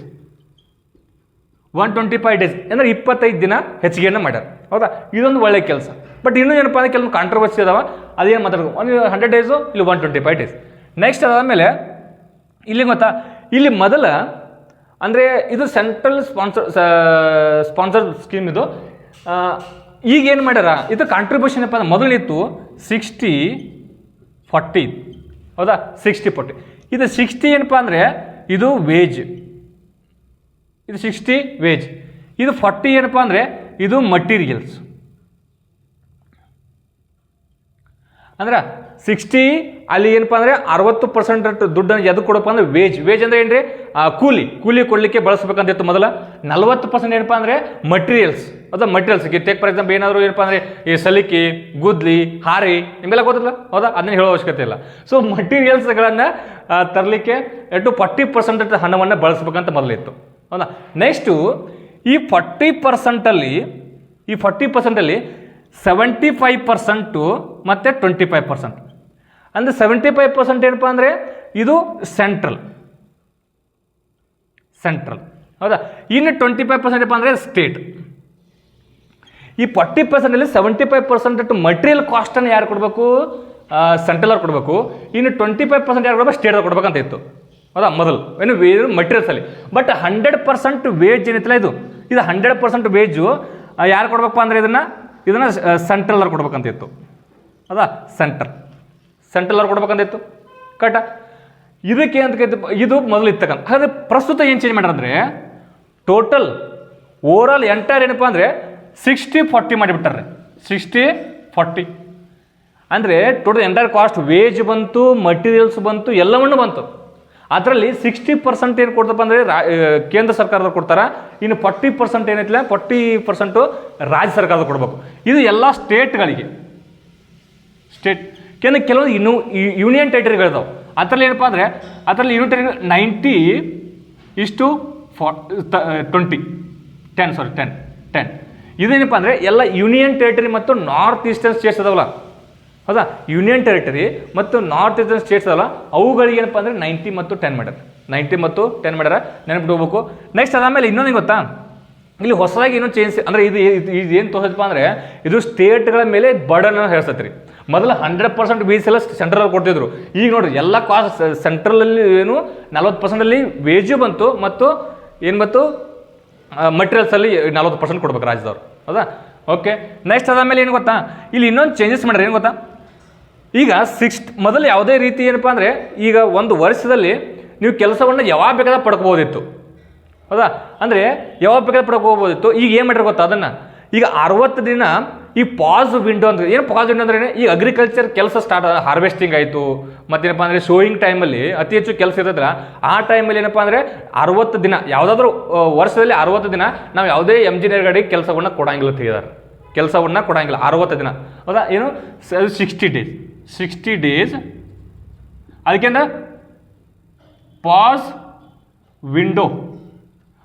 [SPEAKER 1] one twenty five days ಅಂದರೆ ಇಪ್ಪತ್ತೈದು ದಿನ ಹೆಚ್ಚಿಗೆಯನ್ನು ಮಾಡ್ಯಾರ. ಹೌದಾ? ಇದೊಂದು ಒಳ್ಳೆ ಕೆಲಸ. ಬಟ್ ಇನ್ನೂ ಏನಪ್ಪ ಅಂದರೆ ಕೆಲವೊಂದು ಕಾಂಟ್ರವರ್ಸಿ ಅದಾವ ಅದೇನು ಮಾತಾಡೋದು ಒಂದು ಹಂಡ್ರೆಡ್ ಡೇಸು ಇಲ್ಲಿ one twenty five days next ಅದಾದಮೇಲೆ, ಇಲ್ಲಿ ಗೊತ್ತಾ? ಇಲ್ಲಿ ಮೊದಲ, ಅಂದರೆ ಇದು ಸೆಂಟ್ರಲ್ ಸ್ಪಾನ್ಸರ್ ಸ್ಪಾನ್ಸರ್ ಸ್ಕೀಮ್ ಇದು. ಈಗ ಏನು ಮಾಡ್ಯಾರ? ಇದು ಕಾಂಟ್ರಿಬ್ಯೂಷನ್ ಏನಪ್ಪ ಅಂದ್ರೆ ಮೊದಲಿತ್ತು ಸಿಕ್ಸ್ಟಿ ಫಾರ್ಟಿ ಹೌದಾ? ಸಿಕ್ಸ್ಟಿ ಫಾರ್ಟಿ ಇದು ಸಿಕ್ಸ್ಟಿ ಏನಪ್ಪ ಅಂದರೆ ಇದು ವೇಜ್ ಇದು ಸಿಕ್ಸ್ಟಿ ವೇಜ್ ಇದು ಫಾರ್ಟಿ ಏನಪ್ಪ ಅಂದರೆ ಇದು ಮಟೀರಿಯಲ್ಸ್ ಅಂದ್ರೆ ಸಿಕ್ಸ್ಟಿ ಅಲ್ಲಿ ಏನಪ್ಪ ಅಂದರೆ ಅರವತ್ತು ಪರ್ಸೆಂಟ್ ದುಡ್ಡನ್ನು ಎದಕ್ಕೆ ಕೊಡಪ್ಪ ಅಂದರೆ ವೇಜ್ ವೇಜ್ ಅಂದರೆ ಏನು ಆ, ಕೂಲಿ. ಕೂಲಿ ಕೊಡಲಿಕ್ಕೆ ಬಳಸ್ಬೇಕಂತಿತ್ತು ಮೊದಲು. ನಲ್ವತ್ತು ಪರ್ಸೆಂಟ್ ಏನಪ್ಪ ಅಂದರೆ ಮಟೀರಿಯಲ್ಸ್ ಅದು ಮಟೀರಿಯಲ್ಸ್ ಟೇಕ್ ಫಾರ್ ಎಕ್ಸಾಂಪಲ್ ಏನಾದರೂ ಏನಪ್ಪ ಅಂದರೆ ಈ ಸಲಿಕೆ ಗುದ್ಲಿ ಹಾರಿ ನಿಮ್ಮೆಲ್ಲ ಗೊತ್ತಿಲ್ಲ ಹೌದಾ? ಅದನ್ನ ಹೇಳೋ ಅವಶ್ಯಕತೆ ಇಲ್ಲ. ಸೊ ಮಟೀರಿಯಲ್ಸ್ಗಳನ್ನು ತರಲಿಕ್ಕೆ ಟು ಫಾರ್ಟಿ ಪರ್ಸೆಂಟ್ ಹಣವನ್ನು ಬಳಸ್ಬೇಕಂತ ಮೊದಲಿತ್ತು. ಹೌದಾ? ನೆಕ್ಸ್ಟು ಈ ಫಾರ್ಟಿ ಪರ್ಸೆಂಟಲ್ಲಿ ಈ ಫಾರ್ಟಿ ಪರ್ಸೆಂಟಲ್ಲಿ ಸೆವೆಂಟಿ ಫೈವ್ ಪರ್ಸೆಂಟು ಮತ್ತು ಟ್ವೆಂಟಿ ಫೈವ್ ಪರ್ಸೆಂಟ್ ಅಂದರೆ ಸೆವೆಂಟಿ ಫೈವ್ ಪರ್ಸೆಂಟ್ ಏನಪ್ಪ ಅಂದರೆ ಇದು ಸೆಂಟ್ರಲ್ ಸೆಂಟ್ರಲ್ ಹೌದಾ? ಇನ್ನು ಟ್ವೆಂಟಿ ಫೈವ್ ಪರ್ಸೆಂಟ್ ಏನಪ್ಪ ಅಂದರೆ ಸ್ಟೇಟ್ ಈ ಫಾರ್ಟಿ ಪರ್ಸೆಂಟಲ್ಲಿ ಸೆವೆಂಟಿ ಫೈವ್ ಪರ್ಸೆಂಟ್ ಮಟೀರಿಯಲ್ ಕಾಸ್ಟನ್ನು ಯಾರು ಕೊಡಬೇಕು? ಸೆಂಟ್ರಲ್ ಅವ್ರು ಕೊಡಬೇಕು. ಇನ್ನು ಟ್ವೆಂಟಿ ಫೈವ್ ಪರ್ಸೆಂಟ್ ಯಾರು ಕೊಡಬೇಕು? ಸ್ಟೇಟ್ ಅವ್ರು ಕೊಡ್ಬೇಕಂತ ಇತ್ತು. ಹೌದಾ? ಮೊದಲು. ಏನು ವೇ ಮಟೀರಿಯಲ್ಸಲ್ಲಿ ಬಟ್ ಹಂಡ್ರೆಡ್ ಪರ್ಸೆಂಟ್ ವೇಜ್ ಏನಿತ್ತಲ್ಲ ಇದು? ಇದು ಹಂಡ್ರೆಡ್ ಪರ್ಸೆಂಟ್ ವೇಜು ಯಾರು ಕೊಡ್ಬೇಕಪ್ಪ ಅಂದರೆ ಇದನ್ನು? ಇದನ್ನು ಸೆಂಟ್ರಲ್ ಅವ್ರು ಕೊಡ್ಬೇಕಂತ ಇತ್ತು. ಹೌದಾ? ಸೆಂಟ್ರಲ್ ಸೆಂಟ್ರಲ್ ಅವ್ರು ಕೊಡ್ಬೇಕಂದಿತ್ತು. ಕರೆಕ್ಟ ಇದಕ್ಕೆ ಅಂತ ಇದು ಮೊದಲು ಇತ್ತಕ್ಕಂತ ಹಾಗಾದ್ರೆ ಪ್ರಸ್ತುತ ಏನು ಚೇಂಜ್ ಮಾಡ್ಯಾರಂದ್ರೆ ಟೋಟಲ್ ಓವರಾಲ್ ಎಂಟೈರ್ ಏನಪ್ಪ ಅಂದರೆ ಸಿಕ್ಸ್ಟಿ ಫಾರ್ಟಿ ಮಾಡಿಬಿಟ್ಟಾರೆ ಸಿಕ್ಸ್ಟಿ ಫಾರ್ಟಿ ಅಂದರೆ ಟೋಟಲ್ ಎಂಟೈರ್ ಕಾಸ್ಟ್ ವೇಜ್ ಬಂತು ಮಟೀರಿಯಲ್ಸ್ ಬಂತು, ಎಲ್ಲವನ್ನು ಬಂತು. ಅದರಲ್ಲಿ ಸಿಕ್ಸ್ಟಿ ಪರ್ಸೆಂಟ್ ಏನು ಕೊಡ್ತಪ್ಪ ಅಂದರೆ ರಾ ಕೇಂದ್ರ ಸರ್ಕಾರದವ್ರು ಕೊಡ್ತಾರೆ. ಇನ್ನು ಫಾರ್ಟಿ ಪರ್ಸೆಂಟ್ ಏನೈತಿಲ್ಲ ಫಾರ್ಟಿ ಪರ್ಸೆಂಟು ರಾಜ್ಯ ಸರ್ಕಾರದವ್ರು ಕೊಡಬೇಕು. ಇದು ಎಲ್ಲ ಸ್ಟೇಟ್ಗಳಿಗೆ ಸ್ಟೇಟ್ ಕೇಂದ್ರ ಕೆಲವೊಂದು ಇನ್ನು ಯೂನಿಯನ್ ಟೆರಿಟರಿಗಳಿದಾವೆ ಅದರಲ್ಲಿ ಏನಪ್ಪ ಅಂದರೆ, ಅದರಲ್ಲಿ ಯೂನಿಯನ್ ಟೆರಿಟರಿ ನೈಂಟಿ ಇಷ್ಟು ಫಾ twenty ten sorry ten ten ಇದೇನಪ್ಪ ಅಂದರೆ, ಎಲ್ಲ ಯೂನಿಯನ್ ಟೆರಿಟರಿ ಮತ್ತು ನಾರ್ತ್ ಈಸ್ಟರ್ನ್ ಸ್ಟೇಟ್ಸ್ ಅದಾವಲ್ಲ ಹೌದಾ? ಯೂನಿಯನ್ ಟೆರಿಟರಿ ಮತ್ತು ನಾರ್ತ್ ಈಸ್ಟರ್ನ್ ಸ್ಟೇಟ್ಸ್ ಅದಲ್ಲ ಅವುಗಳಿಗೆ ಏನಪ್ಪ ಅಂದರೆ ನೈಂಟಿ ಮತ್ತು ಟೆನ್ ಮಾಡ್ಯಾರ. ನೈಂಟಿ ಮತ್ತು ಟೆನ್ ಮಾಡ್ಯಾರ, ನೆನಪಿಟ್ಟು ಹೋಗ್ಬೇಕು. ನೆಕ್ಸ್ಟ್ ಅದಾದಮೇಲೆ ಇನ್ನೊಂದು ಗೊತ್ತಾ? ಇಲ್ಲಿ ಹೊಸದಾಗಿ ಇನ್ನೊಂದು ಚೇಂಜ್ ಅಂದರೆ ಇದು ಇದು ಏನು ತೋರಿಸಪ್ಪ ಅಂದರೆ, ಇದು ಸ್ಟೇಟ್ಗಳ ಮೇಲೆ ಬರ್ಡನ್ ಹೇಳ್ಸತ್ತೆ ರೀ ಮೊದಲು ಹಂಡ್ರೆಡ್ ಪರ್ಸೆಂಟ್ ವೇಜ್ ಎಲ್ಲ ಸೆಂಟ್ರಲ್ಲಿ ಕೊಡ್ತಿದ್ರು. ಈಗ ನೋಡ್ರಿ, ಎಲ್ಲ ಕಾಸ್ಟ್ ಸೆಂಟ್ರಲಲ್ಲಿ ಏನು ನಲ್ವತ್ತು ಪರ್ಸೆಂಟಲ್ಲಿ ವೇಜು ಬಂತು ಮತ್ತು ಏನು ಬಂತು? ಮಟೀರಿಯಲ್ಸಲ್ಲಿ ನಲ್ವತ್ತು ಪರ್ಸೆಂಟ್ ಕೊಡ್ಬೇಕು ರಾಜ್ಯದವ್ರು. ಹೌದಾ? ಓಕೆ ನೆಕ್ಸ್ಟ್ ಅದಾದಮೇಲೆ ಏನು ಗೊತ್ತಾ? ಇಲ್ಲಿ ಇನ್ನೊಂದು ಚೇಂಜಸ್ ಮಾಡ್ರಿ ಏನು ಗೊತ್ತಾ? ಈಗ ಸಿಕ್ಸ್ ಮೊದಲು ಯಾವುದೇ ರೀತಿ ಏನಪ್ಪ ಅಂದರೆ, ಈಗ ಒಂದು ವರ್ಷದಲ್ಲಿ ನೀವು ಕೆಲಸವನ್ನು ಯಾವಾಗ ಬೇಕಾದ್ರೆ ಪಡ್ಕೋಬೋದಿತ್ತು. ಹೌದಾ? ಅಂದರೆ ಯಾವಾಗ ಬೇಕಾದ್ರೆ ಪಡ್ಕೋಬೋದಿತ್ತು. ಈಗ ಏನು ಮಾಡಿರಿ ಗೊತ್ತಾ ಅದನ್ನು? ಈಗ ಅರವತ್ತು ದಿನ ಈ ಪಾಸ್ ವಿಂಡೋ ಅಂದ್ರೆ ಏನು ಪಾಸ್ ವಿಂಡೋ ಅಂದ್ರೆ ಈ ಅಗ್ರಿಕಲ್ಚರ್ ಕೆಲಸ ಸ್ಟಾರ್ಟ್ ಹಾರ್ವೆಸ್ಟಿಂಗ್ ಆಯಿತು. ಮತ್ತೇನಪ್ಪ ಅಂದರೆ ಶೋಯಿಂಗ್ ಟೈಮಲ್ಲಿ ಅತಿ ಹೆಚ್ಚು ಕೆಲಸ ಇರೋದ್ರ ಆ ಟೈಮಲ್ಲಿ ಏನಪ್ಪ ಅಂದರೆ ಅರವತ್ತು ದಿನ, ಯಾವುದಾದ್ರೂ ವರ್ಷದಲ್ಲಿ ಅರವತ್ತು ದಿನ ನಾವು ಯಾವುದೇ ಎಂಜಿನಿಯರ್ ಗಾಡಿ ಕೆಲಸವನ್ನು ಕೊಡಂಗಿಲ್ಲ ತೆಗೆದಾರೆ. ಕೆಲಸವನ್ನು ಕೊಡಂಗಿಲ್ಲ, ಅರವತ್ತು ದಿನ. ಹೌದಾ? ಏನು? ಸಿಕ್ಸ್ಟಿ ಡೇಸ್ ಸಿಕ್ಸ್ಟಿ ಡೇಸ್ ಅದಕ್ಕೆ ಪಾಸ್ ವಿಂಡೋ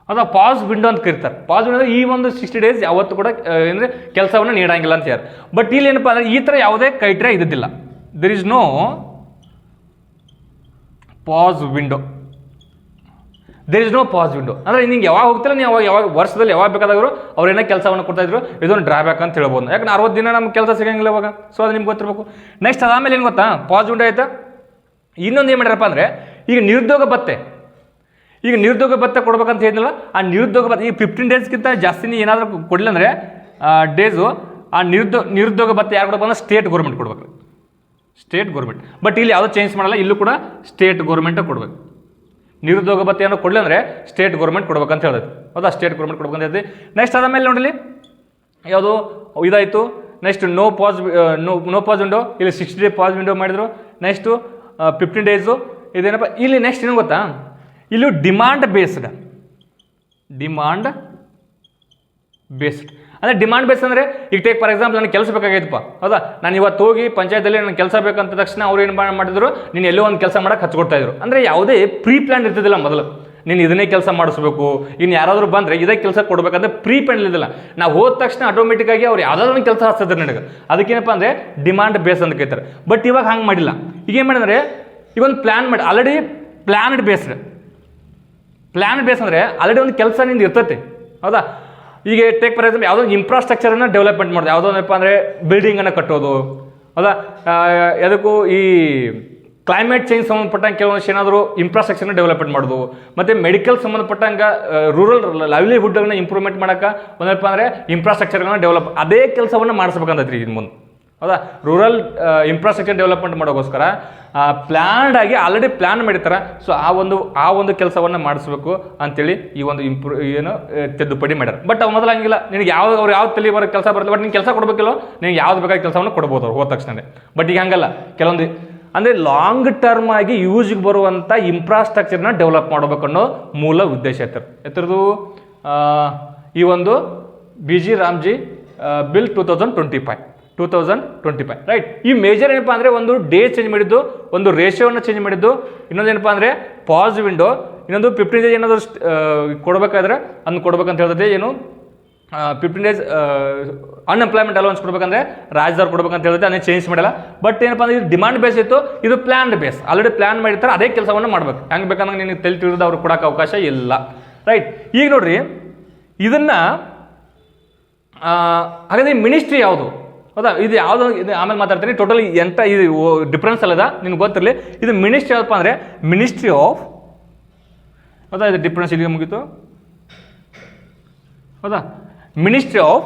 [SPEAKER 1] ಹೌದಾ ಪಾಸ್ ವಿಂಡೋ ಅಂತ ಕರೀತಾರೆ. ಪಾಸ್ ವಿಂಡೋ ಈ ಒಂದು ಸಿಕ್ಸ್ಟಿ ಡೇಸ್ ಯಾವತ್ತು ಕೂಡ ಅಂದರೆ ಕೆಲಸವನ್ನು ನೀಡಂಗಿಲ್ಲ ಅಂತ ಹೇಳ್ತಾರೆ. ಬಟ್ ಇಲ್ಲಿ ಏನಪ್ಪ ಅಂದರೆ ಈ ಥರ ಯಾವುದೇ ಕ್ರೈಟೀರಿಯಾ ಇದ್ದಿದ್ದಿಲ್ಲ. There is no pass window there is no pass window ಅಂದರೆ ನಿಂಗೆ ಯಾವಾಗ ಹೋಗ್ತಿಲ್ಲ, ನೀವು ಯಾವಾಗ ಯಾವಾಗ ವರ್ಷದಲ್ಲಿ ಯಾವಾಗ ಬೇಕಾದಾದ್ರು ಅವ್ರು ಏನೋ ಕೆಲಸವನ್ನು ಕೊಡ್ತಾ ಇದ್ರು, ಇದೊಂದು ಡ್ರಾಬ್ಯಾಕ್ ಅಂತ ಹೇಳ್ಬೋದು. ಯಾಕಂದ್ರೆ ಅರವತ್ತು ದಿನ ನಮ್ಗೆ ಕೆಲಸ ಸಿಗಂಗಿಲ್ಲ ಇವಾಗ. ಸೊ ಅದು ನಿಮ್ಗೆ ಗೊತ್ತಿರಬೇಕು. ನೆಕ್ಸ್ಟ್ ಅದಾದಮೇಲೆ ಏನು ಗೊತ್ತಾ? ಪಾಸ್ ವಿಂಡೋ ಆಯ್ತಾ? ಇನ್ನೊಂದು ಏನು ಮಾಡ್ಯಾರಪ್ಪ ಅಂದರೆ, ಈಗ ನಿರುದ್ಯೋಗ ಭತ್ತೆ ಈಗ ನಿರುದ್ಯೋಗ ಭತ್ತೆ ಕೊಡ್ಬೇಕಂತ ಹೇಳಿದ್ನಲ್ಲ, ಆ ನಿರುದ್ಯೋಗ ಭತ್ತೆ ಈಗ ಫಿಫ್ಟೀನ್ ಡೇಸ್ಗಿಂತ ಜಾಸ್ತಿ ಏನಾದರೂ ಕೊಡಲಿಲ್ಲ ಅಂದರೆ ಡೇಸು ಆ ನಿರುದ್ಯೋಗ ನಿರುದ್ಯೋಗ ಭತ್ತೆ ಯಾರು ಕೊಡಬೇಕು ಅಂದರೆ ಸ್ಟೇಟ್ ಗೌರ್ಮೆಂಟ್ ಕೊಡ್ಬೇಕು. ಸ್ಟೇಟ್ ಗೌರ್ಮೆಂಟ್ ಬಟ್ ಇಲ್ಲಿ ಯಾವುದೋ ಚೇಂಜ್ ಮಾಡಲ್ಲ, ಇಲ್ಲೂ ಕೂಡ ಸ್ಟೇಟ್ ಗೌರ್ಮೆಂಟೇ ಕೊಡಬೇಕು. ನಿರುದ್ಯೋಗ ಏನೋ ಕೊಡಲಿ ಅಂದರೆ ಸ್ಟೇಟ್ ಗೌರ್ಮೆಂಟ್ ಕೊಡ್ಬೇಕಂತ ಹೇಳಿದೆ. ಹೌದಾ? ಸ್ಟೇಟ್ ಗೌರ್ಮೆಂಟ್ ಕೊಡ್ಬೇಕಂತ ಹೇಳಿದ್ವಿ ನೆಕ್ಸ್ಟ್ ಅದಾದಮೇಲೆ ನೋಡಲಿ, ಯಾವುದು ಇದಾಯಿತು. Next no pass no no pass window ಇಲ್ಲಿ ಸಿಕ್ಸ್ಟಿ ಡೇ ಪಾಸ್ ವಿಂಡೋ ಮಾಡಿದ್ರು. ನೆಕ್ಸ್ಟು ಫಿಫ್ಟೀನ್ ಡೇಸು ಇದೇನಪ್ಪ, ಇಲ್ಲಿ ನೆಕ್ಸ್ಟ್ ಏನು ಗೊತ್ತಾ? ಇಲ್ಲಿ ಡಿಮಾಂಡ್ ಬೇಸ್ಡ್ ಡಿಮಾಂಡ್ ಬೇಸ್ಡ್ ಅಂದರೆ ಡಿಮಾಂಡ್ ಬೇಸ್ ಅಂದರೆ, ಈಗ ಟೇಕ್ ಫಾರ್ ಎಕ್ಸಾಂಪಲ್ ನನಗೆ ಕೆಲಸ ಬೇಕಾಗೈತಪ್ಪ ಹೌದಾ? ನಾನು ಇವತ್ತು ಹೋಗಿ ಪಂಚಾಯತಲ್ಲಿ ನನಗೆ ಕೆಲಸ ಬೇಕಂತ ತಕ್ಷಣ ಅವ್ರು ಏನು ಮಾಡಿದ್ರು? ನೀನು ಎಲ್ಲೋ ಒಂದು ಕೆಲಸ ಮಾಡಕ್ಕೆ ಹಚ್ಕೊಡ್ತಾ ಇದ್ರು. ಅಂದರೆ ಯಾವುದೇ ಪ್ರೀ ಪ್ಲ್ಯಾನ್ ಇರ್ತಿದ್ದಿಲ್ಲ ಮೊದಲು. ನೀನು ಇದನ್ನೇ ಕೆಲಸ ಮಾಡಿಸ್ಬೇಕು. ಇನ್ನು ಯಾರಾದರೂ ಬಂದರೆ ಇದೇ ಕೆಲಸ ಕೊಡಬೇಕಂದ್ರೆ ಪ್ರೀ ಪ್ಲ್ಯಾನ್ ಇದ್ದಿಲ್ಲ ನಾವು ಹೋದ ತಕ್ಷಣ ಆಟೋಮೆಟಿಕ್ಕಾಗಿ ಅವ್ರು ಯಾವುದಾದ್ರು ಒಂದು ಕೆಲಸ ಹಚ್ತಿದ್ರು ನನಗೆ. ಅದಕ್ಕೇನಪ್ಪ ಅಂದರೆ ಡಿಮಾಂಡ್ ಬೇಸ್ ಅಂತ ಕೇಳ್ತಾರೆ ಬಟ್ ಇವಾಗ ಹಂಗೆ ಮಾಡಿಲ್ಲ. ಈಗ ಏನು ಮಾಡಿದ್ರೆ? ಈಗ ಒಂದು ಪ್ಲ್ಯಾನ್ ಮಾಡಿ already planned based plan base ಅಂದರೆ ಆಲ್ರೆಡಿ ಒಂದು ಕೆಲಸ ನಿಂದ ಇರ್ತೈತಿ. ಹೌದಾ? ಈಗ ಟೇಕ್ ಫಾರ್ ಎಕ್ಸಾಂಪಲ್ ಯಾವುದೋ ಇನ್ಫ್ರಾಸ್ಟ್ರಕ್ಚರನ್ನು ಡೆವಲಪ್ಮೆಂಟ್ ಮಾಡೋದು. ಯಾವುದೋ ಏನಪ್ಪ ಅಂದರೆ ಬಿಲ್ಡಿಂಗನ್ನು ಕಟ್ಟೋದು. ಹೌದಾ? ಯಾವುದಕ್ಕೂ ಈ ಕ್ಲೈಮೇಟ್ ಚೇಂಜ್ ಸಂಬಂಧಪಟ್ಟಂಗೆ ಕೆಲವೊಂದಿಷ್ಟು ಏನಾದರೂ ಇನ್ಫ್ರಾಸ್ಟ್ರಕ್ಚರ್ನ ಡೆವಲಪ್ಮೆಂಟ್ ಮಾಡೋದು. ಮತ್ತು ಮೆಡಿಕಲ್ ಸಂಬಂಧಪಟ್ಟಂಗೆ ರೂರಲ್ ಲೈವ್ಲಿಹುಡ್ಗಳನ್ನ ಇಂಪ್ರೂವ್ಮೆಂಟ್ ಮಾಡೋಕೆ ಒಂದಪ್ಪ ಅಂದರೆ ಇನ್ಫ್ರಾಸ್ಟ್ರಕ್ಚರ್ಗಳನ್ನ ಡೆವಲಪ್ ಅದೇ ಕೆಲಸವನ್ನು ಮಾಡಿಸ್ಬೇಕಂತೈತ್ರಿ ಇನ್ನು ಮುಂದೆ. ಹೌದಾ? ರೂರಲ್ ಇನ್ಫ್ರಾಸ್ಟ್ರಕ್ಚರ್ ಡೆವಲಪ್ಮೆಂಟ್ ಮಾಡೋಕ್ಕೋಸ್ಕರ ಪ್ಲ್ಯಾನ್ಡ್ ಆಗಿ ಆಲ್ರೆಡಿ ಪ್ಲ್ಯಾನ್ ಮಾಡಿರ್ತಾರೆ. ಸೊ ಆ ಒಂದು ಆ ಒಂದು ಕೆಲಸವನ್ನು ಮಾಡಿಸ್ಬೇಕು ಅಂತೇಳಿ ಈ ಒಂದು ಇಂಪ್ರೂ ಏನು ತಿದ್ದುಪಡಿ ಮಾಡ್ಯಾರ. ಬಟ್ ಮೊದಲು ಹಂಗಿಲ್ಲ. ನಿನಗೆ ಯಾವ ಅವ್ರು ಯಾವ ತಲೆ ಬರೋ ಕೆಲಸ ಬರಲ್ಲ ಬಟ್ ನೀನು ಕೆಲಸ ಕೊಡಬೇಕಿಲ್ಲ ನಿನಗೆ ಯಾವ್ದು ಬೇಕಾದ ಕೆಲಸವನ್ನು ಕೊಡ್ಬೋದು ಅವ್ರು ಹೋದ ತಕ್ಷಣ ಬಟ್ ಈಗ ಹಂಗಲ್ಲ. ಕೆಲವೊಂದು, ಅಂದರೆ ಲಾಂಗ್ ಟರ್ಮ್ ಆಗಿ ಯೂಸ್ಗೆ ಬರುವಂಥ ಇನ್ಫ್ರಾಸ್ಟ್ರಕ್ಚರ್ನ ಡೆವಲಪ್ ಮಾಡಬೇಕು ಅನ್ನೋ ಮೂಲ ಉದ್ದೇಶ ಇರ್ತಾರೆ ಎತ್ತರದು ಈ ಒಂದು B G Ramji bill two thousand twenty five two thousand twenty five right ಈ ಮೇಜರ್ ಏನಪ್ಪ ಅಂದರೆ ಒಂದು ಡೇ ಚೇಂಜ್ ಮಾಡಿದ್ದು, ಒಂದು ರೇಷಿಯೋನ ಚೇಂಜ್ ಮಾಡಿದ್ದು. ಇನ್ನೊಂದು ಏನಪ್ಪ ಅಂದರೆ ಪಾಸ್ ವಿಂಡೋ ಇನ್ನೊಂದು ಫಿಫ್ಟೀನ್ ಡೇಸ್ ಏನಾದರೂ ಕೊಡಬೇಕಾದ್ರೆ ಅದನ್ನು ಕೊಡ್ಬೇಕಂತ ಹೇಳ್ತದೆ. ಏನು? ಫಿಫ್ಟೀನ್ ಡೇಸ್ ಅನ್ಎಂಪ್ಲಾಯ್ಮೆಂಟ್ ಅಲೌನ್ಸ್ ಕೊಡ್ಬೇಕಂದ್ರೆ ರಾಜ್ಯದವ್ರು ಕೊಡ್ಬೇಕಂತ ಹೇಳಿದ್ರೆ ಅದನ್ನ ಚೇಂಜ್ ಮಾಡಲ್ಲ. ಬಟ್ ಏನಪ್ಪ ಅಂದ್ರೆ ಇದು ಡಿಮಾಂಡ್ ಬೇಸ್ ಇತ್ತು, ಇದು ಪ್ಲ್ಯಾನ್ಡ್ ಬೇಸ್ ಆಲ್ರೆಡಿ ಪ್ಲಾನ್ ಮಾಡಿರ್ತಾರೆ, ಅದೇ ಕೆಲಸವನ್ನು ಮಾಡ್ಬೇಕು. ಹೆಂಗೆ ಬೇಕಂದ್ರೆ ನಿನಗೆ ತಲೆ ತಿಳಿದು ಅವ್ರು ಕೊಡೋಕೆ ಅವಕಾಶ ಇಲ್ಲ ರೈಟ್ ಈಗ ನೋಡ್ರಿ, ಇದನ್ನ ಹಾಗಾದ್ರೆ ಮಿನಿಸ್ಟ್ರಿ ಯಾವುದು? ಹೌದಾ? ಇದು ಯಾವುದೋ ಇದು ಆಮೇಲೆ ಮಾತಾಡ್ತೀನಿ. ಟೋಟಲಿ ಎಂತ ಇದು ಡಿಫ್ರೆನ್ಸ್ ಅಲ್ಲದ ನಿಮ್ಗೆ ಗೊತ್ತಿರಲಿ. ಇದು ಮಿನಿಸ್ಟ್ರಿ ಯಾವಪ್ಪ ಅಂದರೆ ಮಿನಿಸ್ಟ್ರಿ ಆಫ್ ಹೌದಾ? ಇದು ಡಿಫ್ರೆನ್ಸ್ ಇಲ್ಲಿಗೆ ಮುಗೀತು. ಹೌದಾ? Ministry of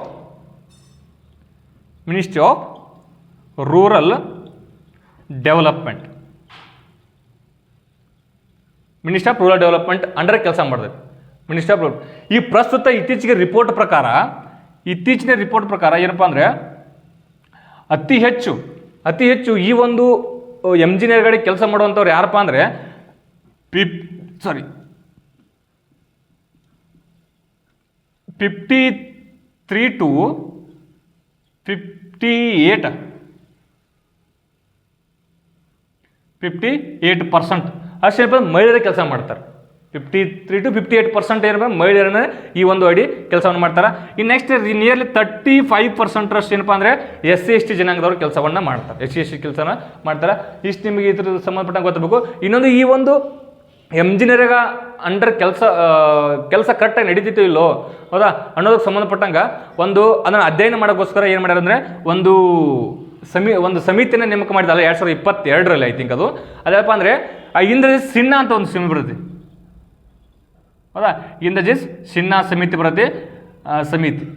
[SPEAKER 1] ministry of rural development minister of rural development under ಕೆಲಸ ಮಾಡಿದೆ. ಮಿನಿಸ್ಟರ್ ಆಫ್ ರೂರಲ್ ಈ ಪ್ರಸ್ತುತ ಇತ್ತೀಚೆಗೆ ರಿಪೋರ್ಟ್ ಪ್ರಕಾರ ಇತ್ತೀಚಿನ ರಿಪೋರ್ಟ್ ಪ್ರಕಾರ ಏನಪ್ಪ ಅಂದರೆ ಅತಿ ಹೆಚ್ಚು ಅತಿ ಹೆಚ್ಚು ಈ ಒಂದು ಎಂಜಿನಿಯರ್ಗಳಿಗೆ ಕೆಲಸ ಮಾಡುವಂಥವ್ರು ಯಾರಪ್ಪ ಅಂದರೆ pip sorry fifty three to fifty eight fifty eight percent ಅಷ್ಟೇ ಮಹಿಳೆಯರೇ ಕೆಲಸ ಮಾಡ್ತಾರೆ. Fifty three to fifty eight percent ಏನಪ್ಪ ಮಹಿಳೆಯರನ್ನೇ ಈ ಒಂದು ಅಡಿ ಕೆಲಸವನ್ನು ಮಾಡ್ತಾರೆ. ಈ next nearly thirty five percent ರಷ್ಟು ಏನಪ್ಪ ಅಂದರೆ ಎಸ್ ಸಿ ಎಸ್ ಟಿ ಜನಾಂಗದವ್ರು ಕೆಲಸವನ್ನು ಮಾಡ್ತಾರೆ. ಎಸ್ ಸಿ ಎಸ್ ಟಿ ಕೆಲಸನ ಮಾಡ್ತಾರೆ. ಇಷ್ಟು ನಿಮಗೆ ಇದ್ರ ಸಂಬಂಧಪಟ್ಟಂಗೆ ಗೊತ್ತಬೇಕು. ಇನ್ನೊಂದು ಈ ಒಂದು ಎಂಜಿನಿಯರ್ಗ ಅಂಡರ್ ಕೆಲಸ ಕೆಲಸ ಕರೆಕ್ಟಾಗಿ ನಡೀತಿತ್ತು ಇಲ್ಲೋ, ಹೌದಾ? ಅನ್ನೋದಕ್ಕೆ ಸಂಬಂಧಪಟ್ಟಂಗೆ ಒಂದು ಅದನ್ನು ಅಧ್ಯಯನ ಮಾಡೋಕ್ಕೋಸ್ಕರ ಏನು ಮಾಡ್ಯಾರ ಅಂದರೆ ಒಂದು ಸಮಿ, ಒಂದು ಸಮಿತಿನ ನೇಮಕ ಮಾಡಿದಲ್ಲ ಎರಡು ಸಾವಿರದ ಇಪ್ಪತ್ತೆರಡರಲ್ಲಿ ಐ ಥಿಂಕ್ ಅದು. ಅದೇನಪ್ಪ ಅಂದರೆ ಇಂದ್ರ ಸಿನ್ನ ಅಂತ ಒಂದು ಸಮಿತಿ ಬರುತ್ತೆ ಹೌದಾ? ಇಂದ್ರಜಿಸ್ ಸಿನ್ಹಾ ಸಮಿತಿ ಬರುತ್ತೆ. ಸಮಿತಿ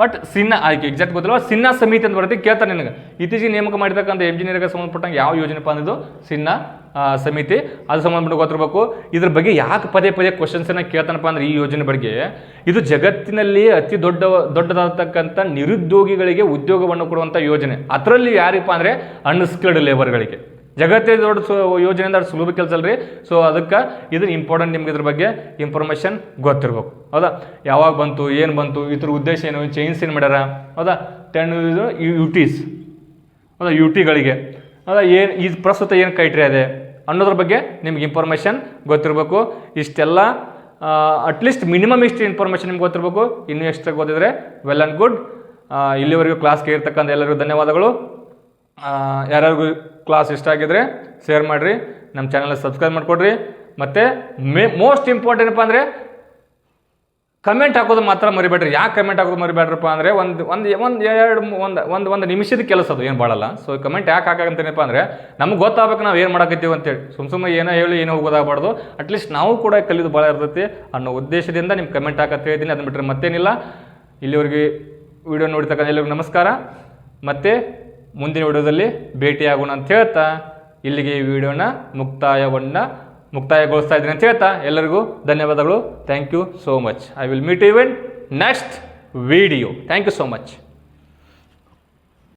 [SPEAKER 1] ಬಟ್ ಸಿನ್ನ ಆಯ್ಕೆ ಎಕ್ಸಾಕ್ಟ್ ಗೊತ್ತಿಲ್ಲ. ಸಿನ್ನ ಸಮಿತಿ ಅಂತ ಬರುತ್ತೆ. ಕೇಳ್ತಾರೆ ನಿನಗೆ. ಇತ್ತೀಚೆಗೆ ನೇಮಕ ಮಾಡಿರ್ತಕ್ಕಂಥ ಎಂಜಿನಿಯರ್ಗೆ ಸಂಬಂಧಪಟ್ಟಂಗೆ ಯಾವ ಯೋಜನೆ ಬಂದಿದ್ದು ಸಿನ್ನ ಸಮಿತಿ ಅದು ಸಂಬಂಧಪಟ್ಟ ಗೊತ್ತಿರಬೇಕು. ಇದ್ರ ಬಗ್ಗೆ ಯಾಕೆ ಪದೇ ಪದೇ ಕ್ವಶನ್ಸನ್ನು ಕೇಳ್ತಾನಪ್ಪ ಅಂದ್ರೆ ಈ ಯೋಜನೆ ಬಗ್ಗೆ, ಇದು ಜಗತ್ತಿನಲ್ಲಿ ಅತಿ ದೊಡ್ಡ ದೊಡ್ಡದಾಗತಕ್ಕಂಥ ನಿರುದ್ಯೋಗಿಗಳಿಗೆ ಉದ್ಯೋಗವನ್ನು ಕೊಡುವಂಥ ಯೋಜನೆ. ಅದರಲ್ಲಿ ಯಾರಪ್ಪ ಅಂದರೆ ಅನ್ಸ್ಕಿಲ್ಡ್ ಲೇಬರ್ಗಳಿಗೆ ಜಗತ್ತೇ ದೊಡ್ಡ ಯೋಜನೆ ಅಷ್ಟು ಸುಲಭ ಕೆಲಸ ಅಲ್ರಿ. ಸೊ ಅದಕ್ಕೆ ಇದು ಇಂಪಾರ್ಟೆಂಟ್ ನಿಮ್ಗೆ ಇದ್ರ ಬಗ್ಗೆ ಇನ್ಫಾರ್ಮೇಷನ್ ಗೊತ್ತಿರ್ಬೇಕು. ಹೌದಾ? ಯಾವಾಗ ಬಂತು, ಏನು ಬಂತು, ಇದ್ರ ಉದ್ದೇಶ ಏನು ಚೇಂಜ್ ಏನು ಮಾಡ್ಯಾರ? ಹೌದಾ? ಟೆನ್ ಯು ಟೀಸ್ ಹೌದಾ? ಯು ಟಿಗಳಿಗೆ ಹೌದಾ? ಏನು ಈ ಪ್ರಸ್ತುತ ಏನು ಕೈಟ್ರಿ ಇದೆ? ಅನ್ನೋದ್ರ ಬಗ್ಗೆ ನಿಮ್ಗೆ ಇನ್ಫಾರ್ಮೇಷನ್ ಗೊತ್ತಿರಬೇಕು. ಇಷ್ಟೆಲ್ಲ ಅಟ್ಲೀಸ್ಟ್ ಮಿನಿಮಮ್ ಇಷ್ಟು ಇನ್ಫಾರ್ಮೇಷನ್ ನಿಮ್ಗೆ ಗೊತ್ತಿರಬೇಕು. ಇನ್ನೂ ಎಷ್ಟು ಗೊತ್ತಿದ್ರೆ ವೆಲ್ ಆ್ಯಂಡ್ ಗುಡ್ ಇಲ್ಲಿವರೆಗೂ ಕ್ಲಾಸ್ಗೆ ಇರ್ತಕ್ಕಂಥ ಎಲ್ಲರಿಗೂ ಧನ್ಯವಾದಗಳು. ಯಾರ್ಯಾರಿಗೂ ಕ್ಲಾಸ್ ಇಷ್ಟ ಆಗಿದ್ರೆ ಶೇರ್ ಮಾಡಿರಿ. ನಮ್ಮ ಚಾನಲ್ ಸಬ್ಸ್ಕ್ರೈಬ್ ಮಾಡಿಕೊಡ್ರಿ. ಮತ್ತು ಮೇ ಮೋಸ್ಟ್ ಇಂಪಾರ್ಟೆಂಟ್ ಏನಪ್ಪ ಅಂದರೆ ಕಮೆಂಟ್ ಹಾಕೋದು ಮಾತ್ರ ಮರಿಬೇಡ್ರಿ. ಯಾಕೆ ಕಮೆಂಟ್ ಹಾಕೋದು ಮರಿಬೇಡ್ರಪ್ಪ ಅಂದರೆ ಒಂದು ಒಂದು ಒಂದು, ಎರಡು, ಒಂದು ಒಂದು ಒಂದು ನಿಮಿಷದ ಕೆಲಸ ಅದು, ಏನು ಭಾಳಲ್ಲ ಸೊ ಕಮೆಂಟ್ ಯಾಕೆ ಹಾಕಂತೇನಪ್ಪ ಅಂದರೆ ನಮ್ಗೆ ಗೊತ್ತಾಗಬೇಕು ನಾವು ಏನು ಮಾಡಕತ್ತೀವಿ ಅಂತೇಳಿ. ಸುಮ್ಮ ಸುಮ್ಮನೆ ಏನೋ ಹೇಳಿ, ಏನೋ ಹೋಗೋದಾಗಬಾರ್ದು. ಅಟ್ಲೀಸ್ಟ್ ನಾವು ಕೂಡ ಕಲಿಯೋದು ಭಾಳ ಇರ್ತೈತಿ ಅನ್ನೋ ಉದ್ದೇಶದಿಂದ ನಿಮ್ಮ ಕಮೆಂಟ್ ಹಾಕಂತ ಹೇಳ್ತೀನಿ ಅದನ್ನ ಬಿಟ್ಟರೆ ಮತ್ತೇನಿಲ್ಲ. ಇಲ್ಲಿವರೆಗೆ ವಿಡಿಯೋ ನೋಡಿರ್ತಕ್ಕಂಥ ಎಲ್ಲರಿಗೂ ನಮಸ್ಕಾರ. ಮತ್ತೆ ಮುಂದಿನ ವಿಡಿಯೋದಲ್ಲಿ ಭೇಟಿಯಾಗೋಣ ಅಂತ ಹೇಳ್ತಾ, ಇಲ್ಲಿಗೆ ಈ ವಿಡಿಯೋನ ಮುಕ್ತಾಯವನ್ನ ಮುಕ್ತಾಯಗೊಳಿಸ್ತಾ ಇದ್ದೀನಿ ಅಂತ ಹೇಳ್ತಾ. ಎಲ್ಲರಿಗೂ ಧನ್ಯವಾದಗಳು. Thank you so much I will meet event next video thank you so much